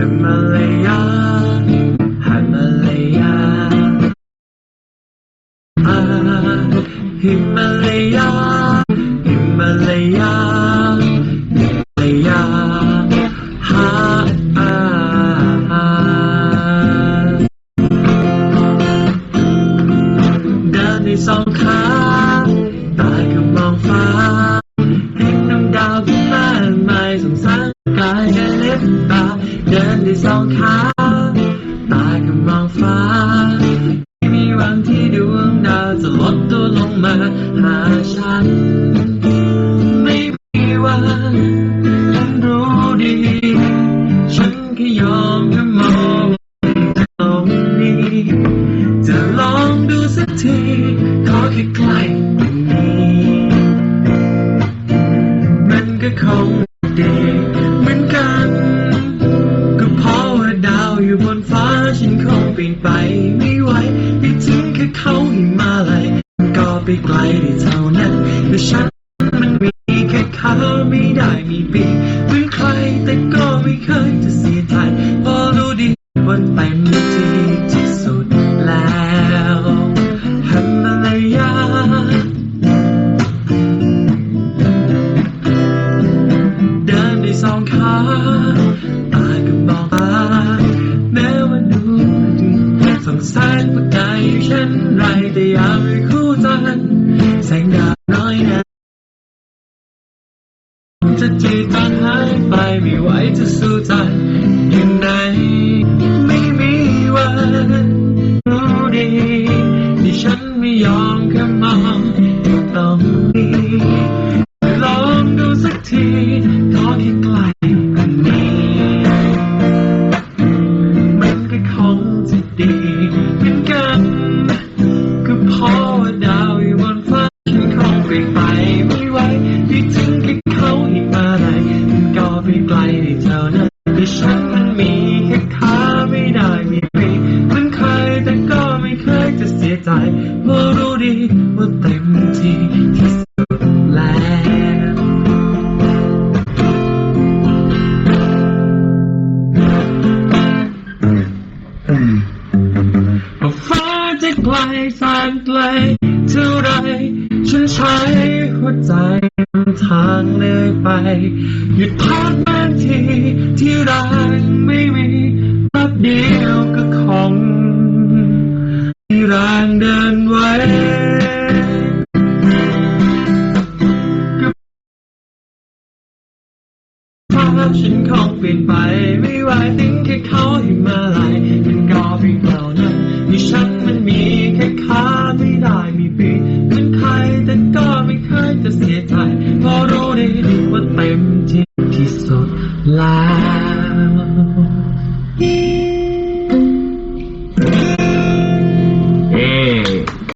Himalaya Himalaya ah, Himalaya Himalaya Himalaya ha ah, ah. เดินในสองขา มาหาฉัน ไม่มีวันฉันรู้ดี ฉันแค่ยอมแค่มองตรงนี้ จะลองดูสักที ขอแค่ใกล้นี้มันก็คงดีเหมือนกัน ก็เพราะว่าดาวอยู่บนฟ้าฉันคงเปลี่ยนไปไม่ไหวไปถึงแค่เขาหิมาลัย ไปไกลได้เท่านั้นแต่ฉันมันมีแค่ขาไม่ได้มีปีกเหมือนใครแต่ก็ไม่เคยจะเสียใจเพราะรู้ดีว่าเต็มที่ที่สุดแล้วฮัมมาลายาเดินได้สองขาตาก็มองตาแม้ว่าดูดีสงสารพวกนายอยู่เช่นไรแต่อยากใจันแสงดาวน้อยนะจะจีบมันหายไปไม่ไหวจะสู้ทัน แต่ฉันมันมีแค่ขาไม่ได้มีปีมันใครแต่ก็ไม่เคยจะเสียใจเพราะรู้ดีว่าเต็มที่ที่สุดแล้วฟ้าจะไกลแสนไกลเท่าไรฉันใช้หัวใจ ทางเลยไป หยุดพักบางทีที่แรงไม่มีแป๊บเดียวก็คงมีแรงเดินไว้ฟ้าฉันคงเปลี่ยนไปไม่ไหวถึงแค่เขาให้มาลายมันก็เพียงเท่านั้นที่ฉันมันมีแค่ขาไม่ได้มีปีกเหมือนใครแต่ก็ไม่เคยจะเสียใจ มที่ที่สุดแล้ว